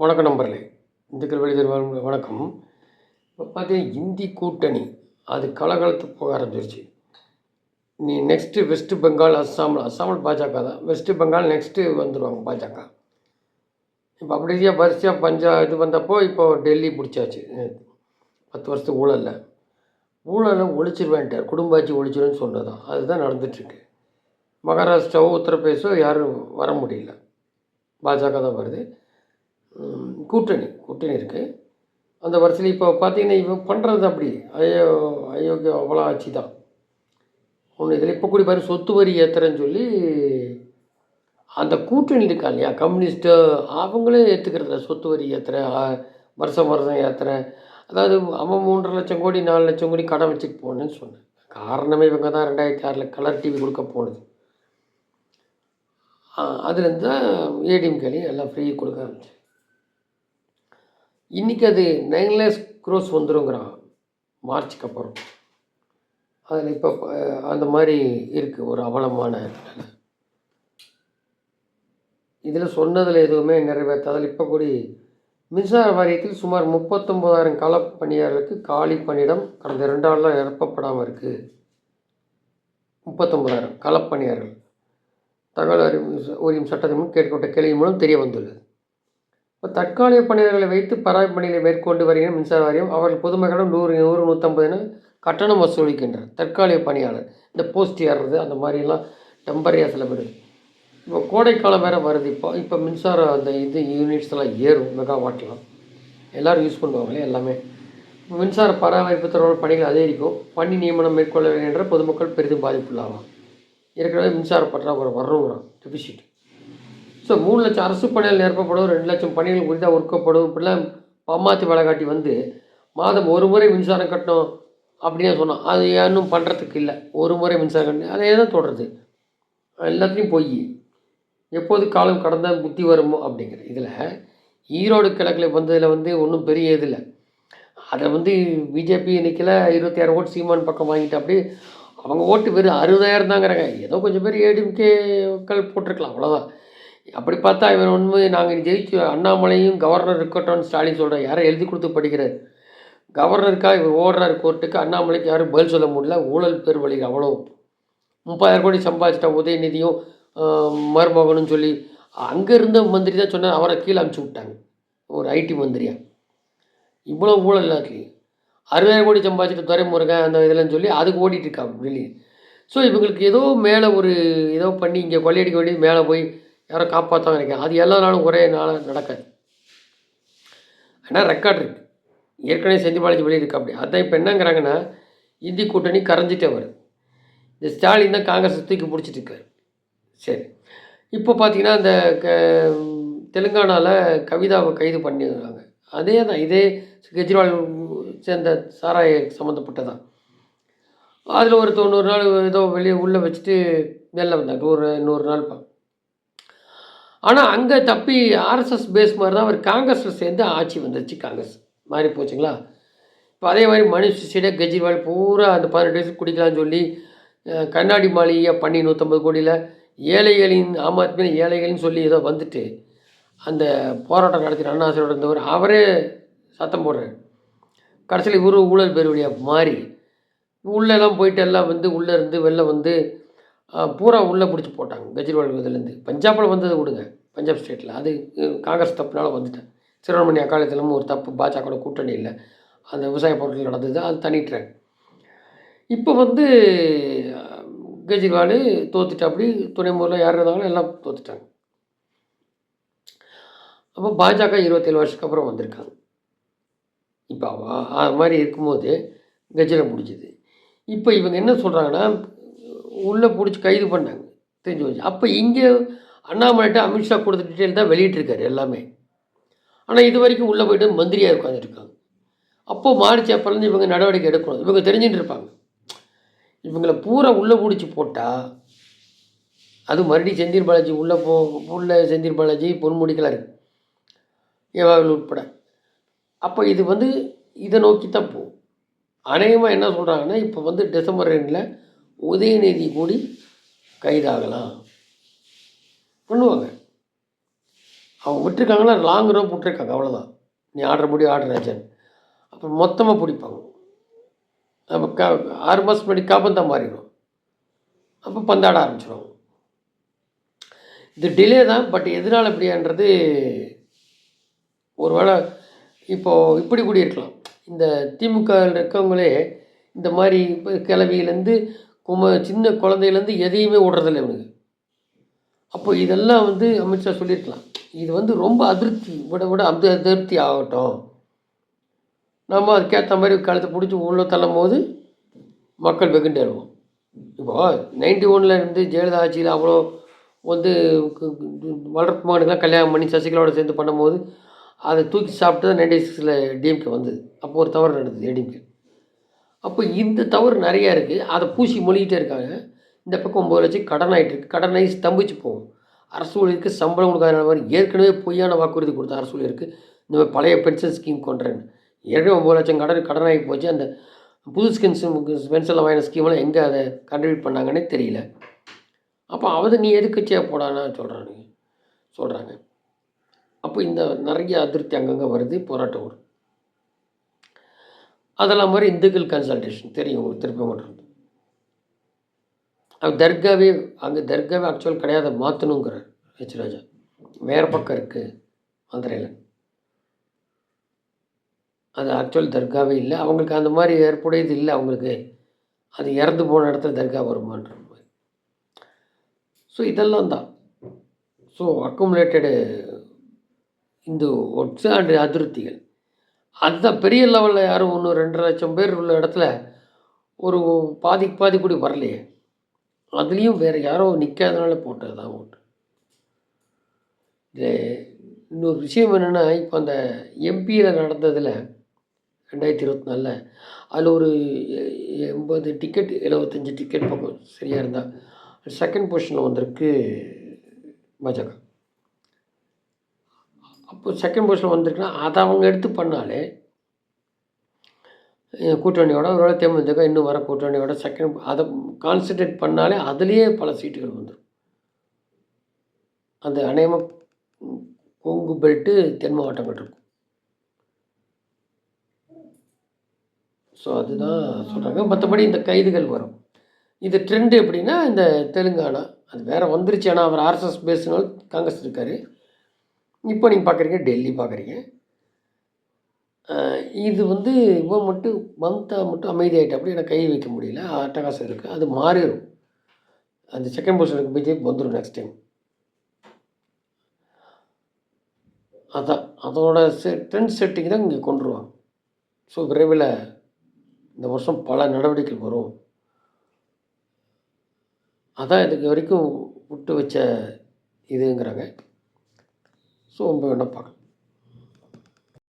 வணக்கம் நம்பர்களே இந்துக்கள் வெளி தருவாங்க வணக்கம். இப்போ பார்த்தீங்கன்னா இந்தி கூட்டணி அது கலகலத்து போக ஆரம்பிச்சிருச்சு. நீ நெக்ஸ்ட்டு வெஸ்ட் பெங்கால் அஸ்ஸாமில் அஸ்ஸாமில் பாஜக தான். வெஸ்ட் பெங்கால் நெக்ஸ்ட்டு வந்துடுவாங்க பாஜக. இப்போ அப்படியே வரிசையாக பஞ்சா இது வந்தப்போ இப்போ டெல்லி பிடிச்சாச்சு. பத்து வருஷத்துக்கு ஊழலில். ஊழலை ஒழிச்சிருவேன்ட்டார். குடும்ப ஆட்சி சொன்னது சொன்னதான் அதுதான் நடந்துட்டுருக்கு. மகாராஷ்டிராவோ உத்தரப்பிரதேசோ யாரும் வர முடியல. பாஜக தான் வருது. கூட்டணி கூட்டணி இருக்குது அந்த வரிசையில் இப்போ பார்த்தீங்கன்னா இவன் பண்ணுறது அப்படி. அயோ அயோக்கிய அவ்வளோ ஆட்சி தான் ஒன்று இதில் இப்போ கூட பாரு சொத்து வரி ஏற்றுறேன்னு சொல்லி அந்த கூட்டணி இருக்கா இல்லையா? கம்யூனிஸ்ட்டு அவங்களே ஏற்றுக்கிறதில்ல சொத்து வரி ஏற்றுறேன் வருஷம் வருஷம் ஏற்றுறேன் அதாவது அவன் மூன்றரை லட்சம் கோடி நாலு லட்சம் கோடி கடன் வச்சுட்டு போனேன்னு சொன்னேன். காரணமே இவங்க தான் ரெண்டாயிரத்தி ஆறில் கலர் டிவி கொடுக்க போனது. அதுலேருந்து தான் ஏடிஎம்கேலையும் எல்லாம் ஃப்ரீ கொடுக்க ஆரம்பிச்சு இன்றைக்கி அது நைன் லேக்ஸ் க்ரோஸ் வந்துருங்கிறான். மார்ச்சுக்கு அப்புறம். அதில் இப்போ அந்த மாதிரி இருக்குது ஒரு அவலமான நிலை. இதில் சொன்னதில் எதுவுமே நிறைவேற்றாதல் இப்போ கூடி மின்சார வாரியத்தில் சுமார் முப்பத்தொம்போதாயிரம் கள பணியாளர்களுக்கு காலி பணியிடம் கடந்த ரெண்டு ஆண்டில் நிரப்பப்படாமல் இருக்குது முப்பத்தொம்போதாயிரம் களப்பணியாளர்கள் தகவல் அறிவு உரிமை சட்டத்தின் முன் கேட்கப்பட்ட கேள்வி மூலம் தெரிய வந்துள்ளது. தற்காலிக பணியாளர்களை வைத்து பராமரிப்பு பணிகளை மேற்கொண்டு வருகிற மின்சார வாரியம் அவர்கள் பொதுமக்களிடம் நூறு நூறு நூற்றம்பது கட்டணம் வசூலிக்கின்றார் தற்காலிக பணியாளர். இந்த போஸ்ட் ஏறுறது அந்த மாதிரிலாம் டெம்பரரியாக சில பேர் இப்போ கோடைக்காலம் வேறு வருது. இப்போ இப்போ மின்சாரம் அந்த இது யூனிட்ஸ் எல்லாம் ஏறும் மெகாவாட்லாம் எல்லோரும் யூஸ் பண்ணுவாங்களே எல்லாமே. மின்சார பராமரிப்பு தொடர்பான பணிகள் அதிகரிக்கும். பணி நியமனம் மேற்கொள்ள வேண்டும் என்ற பொதுமக்கள் பெரிதும் பாதிப்புள்ளாகலாம் ஏற்கனவே மின்சார பற்றாக்குறை வரணுங்கிறான் டெபிசிட் ஸோ மூணு லட்சம் அரசு பணிகள் நிரப்பப்படும் ரெண்டு லட்சம் பணிகள் புதிதாக ஒர்க்கப்படும் இப்படிலாம் பம்மாத்தி வேலை காட்டி வந்து மாதம் ஒரு முறை மின்சாரம் கட்டணும் அப்படின்னு சொன்னோம் அது இன்னும் பண்ணுறதுக்கு இல்லை. ஒரு முறை மின்சாரம் கட்டணும். அதே தான் தொடருது எல்லாத்துலேயும் போய் எப்போது காலம் கடந்தால் புத்தி வருமோ அப்படிங்கிற இதில் ஈரோடு கிழக்கில் வந்ததில் வந்து ஒன்றும் பெரிய இது இல்லை. அதை வந்து பிஜேபி இன்றைக்கில் இருபத்தி ஆறு ஓட்டு சீமான் பக்கம் வாங்கிட்டு அப்படி அவங்க ஓட்டு வெறும் அறுபதாயிரம் தாங்கிறாங்க ஏதோ கொஞ்சம் பேர் ஏடிஎம்கேக்கள் போட்டிருக்கலாம். அவ்வளோதான் அப்படி பார்த்தா இவர் உண்மை நாங்கள் ஜெயிச்சு அண்ணாமலையும் கவர்னர் இருக்கட்டும்னு ஸ்டாலின் சொல்கிறார் யாரை எழுதி கொடுத்து படிக்கிறார்? கவர்னருக்காக இவர் ஓடுறார் கோர்ட்டுக்கு அண்ணாமலைக்கு யாரும் பதில் சொல்ல முடியல. ஊழல் பேர் வழி அவ்வளோ. முப்பதாயிரம் கோடி சம்பாதிச்சிட்ட உதயநிதியும் மருமகனும் சொல்லி அங்கே இருந்த மந்திரி தான் சொன்னார் அவரை கீழே அமுச்சு விட்டாங்க. ஒரு ஐடி மந்திரியாக இவ்வளோ ஊழல் எல்லாத்துலேயும். அறுபதாயிரம் கோடி சம்பாதிச்சிட்டு துறைமுருகன் அந்த இதெல்லாம் சொல்லி அதுக்கு ஓடிட்டு இருக்கா வெளியே. ஸோ இவங்களுக்கு ஏதோ மேலே ஒரு ஏதோ பண்ணி இங்கே கொள்ளையடிக்க வேண்டியது மேலே போய் யாரோ காப்பாற்றாங்க நினைக்கிறேன் அது எல்லா நாளும் ஒரே நாளும் நடக்காது. ஆனால் ரெக்கார்ட் இருக்குது ஏற்கனவே செஞ்சு பாலாஜி வெளியே அப்படி அதான் இப்போ என்னங்கிறாங்கன்னா இந்தி கூட்டணி கரைஞ்சிட்டே வருது இந்த ஸ்டாலின் தான் காங்கிரஸ் தூக்கி பிடிச்சிட்டு இருக்காரு சரி. இப்போ பார்த்தீங்கன்னா அந்த க தெலுங்கானாவில் கவிதாவை கைது பண்ணிடுறாங்க அதே தான். இதே கெஜ்ரிவால் சேர்ந்த சாராய சம்மந்தப்பட்டதான் அதில் ஒரு தொண்ணூறு நாள் ஏதோ வெளியே உள்ளே வச்சுட்டு வெளில வந்தாங்க. ஒரு நூறு நாள் பா ஆனால் அங்கே தப்பி ஆர்எஸ்எஸ் பேஸ் மாதிரி தான் அவர் காங்கிரஸில் சேர்ந்து ஆட்சி வந்துருச்சு காங்கிரஸ். மாறி போச்சுங்களா? இப்போ அதே மாதிரி மனுஷ் சிசோடியா கெஜ்ரிவால் பூரா அந்த பதினெட்டு வயசு குடிக்கலாம்னு சொல்லி கண்ணாடி மாளிகையாக பண்ணி நூற்றம்பது கோடியில் ஏழைகளின் ஆம் ஆத்மி ஏழைகள்னு சொல்லி ஏதோ வந்துட்டு அந்த போராட்டம் நடத்தின அண்ணாசிரியோட இருந்தவர் அவரே சத்தம் போடுறார். கடைசியில் இவரு ஊழல் பேர் வழியாக மாறி உள்ளெல்லாம் போயிட்டு எல்லாம் வந்து உள்ளே இருந்து வெளில வந்து பூரா உள்ளே பிடிச்சி போட்டாங்க கெஜ்ரிவால் இதுலேருந்து பஞ்சாபில் வந்ததை விடுங்க பஞ்சாப் ஸ்டேட்டில். அது காங்கிரஸ் தப்புனால வந்துட்டேன். சிறுவன்மணி அக்காலத்திலும் ஒரு தப்பு பாஜக கூட்டணி இல்லை. அந்த விவசாய பொருட்கள் நடந்தது அது தனிட்டுறாங்க இப்போ வந்து கெஜ்ரிவால் தோத்துட்டாப்படி துணை துணைமுறையில் யார் இருந்தாங்களோ எல்லாம் தோத்துட்டாங்க. அப்போ பாஜக இருபத்தேழு வருஷத்துக்கு அப்புறம் வந்திருக்காங்க. இப்போ அது மாதிரி இருக்கும்போது கெஜ்ரிவால் முடிஞ்சுது. இப்போ இவங்க என்ன சொல்கிறாங்கன்னா உள்ளே பிடிச்சி கைது பண்ணாங்க. தெரிஞ்சு வச்சு அப்போ இங்கே அண்ணாமலைட்ட அமித்ஷா கொடுத்த டீட்டெயில் தான் வெளியிட்டிருக்காரு எல்லாமே. ஆனால் இது வரைக்கும் உள்ளே போயிட்டு மந்திரியாக உட்காந்துருக்காங்க அப்போது மார்ச் ஏப்ரல்னு இவங்க நடவடிக்கை எடுக்கணும். இவங்க தெரிஞ்சுட்டு இருப்பாங்க இவங்களை பூரா உள்ளே பிடிச்சி போட்டால் அது மறுபடியும் செந்தில் பாலாஜி உள்ளே போ உள்ளே செந்தில் பாலாஜி பொன்முடிக்கலாம் இருக்குது ஏவாவில் உட்பட. அப்போ இது வந்து இதை நோக்கி தான் போகும். அநேகமாக என்ன சொல்கிறாங்கன்னா இப்போ வந்து டிசம்பர் ரெண்டில் உதயநிதி கூடி கைதாகலாம். பண்ணுவாங்க. அவங்க விட்டுருக்காங்கன்னா லாங் ரோப் விட்டுருக்காங்க அவ்வளோதான் நீ ஆடுற முடி ஆடுற ராஜன். அப்புறம் மொத்தமாக பிடிப்பாங்க. நம்ம க ஆறு மாதம் முன்னாடி காப்பந்தான் மாறிடும். அப்போ பந்தாட ஆரம்பிச்சிடும் இது டிலே தான் பட் எதனால் இப்படியான்றது ஒருவேளை இப்போது இப்படி கூடி இருக்கலாம் இந்த திமுக இருக்கவங்களே இந்த மாதிரி இப்போ கிளவியிலேருந்து கும சின்ன குழந்தையிலேருந்து எதையுமே விடுறதில்ல இவனுக்கு. அப்போ இதெல்லாம் வந்து அமித்ஷா சொல்லியிருக்கலாம். இது வந்து ரொம்ப அதிருப்தி விட விட அது அதிருப்தி ஆகட்டும். நம்ம அதுக்கேற்ற மாதிரி கழுத்தை பிடிச்சி உள்ளே தள்ளும் போது மக்கள் வெகுண்டே இருக்கும் இப்போது நைன்டி ஒனில் இருந்து ஜெயலலிதா ஆட்சியில் அவ்வளோ வந்து வளர்ப்பு மகனுக்கெல்லாம் கல்யாணம் பண்ணி சசிகலாவோட சேர்ந்து பண்ணும்போது அதை தூக்கி சாப்பிட்டு தான் நைன்டி சிக்ஸில் டிஎம்கே வந்தது. அப்போ ஒரு தவறு நடந்தது ஏடிஎம்கே அப்போ இந்த தவறு நிறையா இருக்குது அதை பூசி மொழிகிட்டே இருக்காங்க. இந்த பக்கம் ஒம்பது லட்சம் கடன் ஆகிட்டு இருக்கு. கடனாகி ஸ்தம்பிச்சு போகும். அரசு ஊழியருக்கு சம்பளம் கொடுக்காத மாதிரி ஏற்கனவே பொய்யான வாக்குறுதி கொடுத்த அரசு ஊழியருக்கு இந்த மாதிரி பழைய பென்ஷன் ஸ்கீம் கொண்டுறேன்னு ஏற்கனவே ஒம்பது லட்சம் கடன் கடனாகி போச்சு. அந்த புது ஸ்கின்ஸ் பென்ஷன் வாங்கின ஸ்கீமெல்லாம் எங்கே அதை கண்ட்ரிபியூட் பண்ணாங்கன்னே தெரியல. அப்போ அவது நீ எதுக்கட்சியாக போடான்னு சொல்கிறாங்க சொல்கிறாங்க அப்போ இந்த நிறைய அதிருப்தி அங்கங்கே வருது. போராட்டம் வரும் அதெல்லாம் மாதிரி இந்துக்கள் கன்சல்டேஷன் தெரியும் உங்களுக்கு திருப்பி மட்டும் அது தர்காவே அங்கே தர்காவே ஆக்சுவல் கிடையாது மாற்றணுங்கிறார் ஹெச் ராஜா வேறு பக்கம் இருக்குது மதுரையில். அது ஆக்சுவல் தர்காவே இல்லை. அவங்களுக்கு அந்த மாதிரி ஏற்புடையது இல்லை. அவங்களுக்கு அது இறந்து போன இடத்துல தர்கா வருமான்ற மாதிரி. ஸோ இதெல்லாம் தான். ஸோ அக்குமுலேட்டடு இந்து ஒட்ஸ் அண்ட் அதிருப்திகள். அதுதான் பெரிய லெவலில் யாரும் ஒன்று ரெண்டரை லட்சம் பேர் உள்ள இடத்துல ஒரு பாதிக்கு பாதி கூட வரலையே. அதுலேயும் வேறு யாரோ நிற்காதனால போட்டது தான் ஓட்டு. இது இன்னொரு விஷயம் என்னென்னா இப்போ அந்த எம்பியில் நடந்ததில் ரெண்டாயிரத்தி இருபத்தி நாலில் அதில் ஒரு எண்பது டிக்கெட் எழுபத்தஞ்சி டிக்கெட் பக்கம் சரியாக இருந்தால் செகண்ட் பொசிஷனில் வந்திருக்கு பாஜக. அப்போ செகண்ட் பொசிஷன் வந்திருக்குன்னா அதை அவங்க எடுத்து பண்ணாலே கூட்டணியோட கூட்டணியோட ஒருவேளை தேமுதிக இன்னும் வர கூட்டணியோட செகண்ட் அதை கான்சன்ட்ரேட் பண்ணாலே அதுலேயே பல சீட்டுகள் வந்துடும் அந்த அநேகமாக கொங்கு பெல்ட்டு தென் மாவட்டங்கள் இருக்கும். ஸோ அதுதான் சொல்கிறாங்க மற்றபடி இந்த கைதுகள் வரும். இது ட்ரெண்ட் எப்படின்னா இந்த தெலுங்கானா அது வேறு வந்துருச்சு. ஆனால் அவர் ஆர்எஸ்எஸ் பேசுனால காங்கிரஸ் இருக்கார். இப்போ நீங்கள் பார்க்குறீங்க டெல்லி பார்க்குறீங்க இது வந்து இவன் மட்டும் மந்தா மட்டும் அமைதியாகிட்ட அப்படி எனக்கு கை வைக்க முடியல. அட்டகாசம் இருக்குது அது மாறிடும். அந்த செகண்ட் பொசிஷனுக்கு பிஜேபி வந்துடும் நெக்ஸ்ட் டைம் அதான். அதோட செ ட்ரெண்ட் செட்டிங் தான் இங்கே கொண்டுருவாங்க ஸோ விரைவில் இந்த வருஷம் பல நடவடிக்கைகள் வரும். அதான் இதுக்கு வரைக்கும் விட்டு வச்ச இதுங்கிறாங்க. ஸோ நம்ம என்ன பார்க்கலாம்?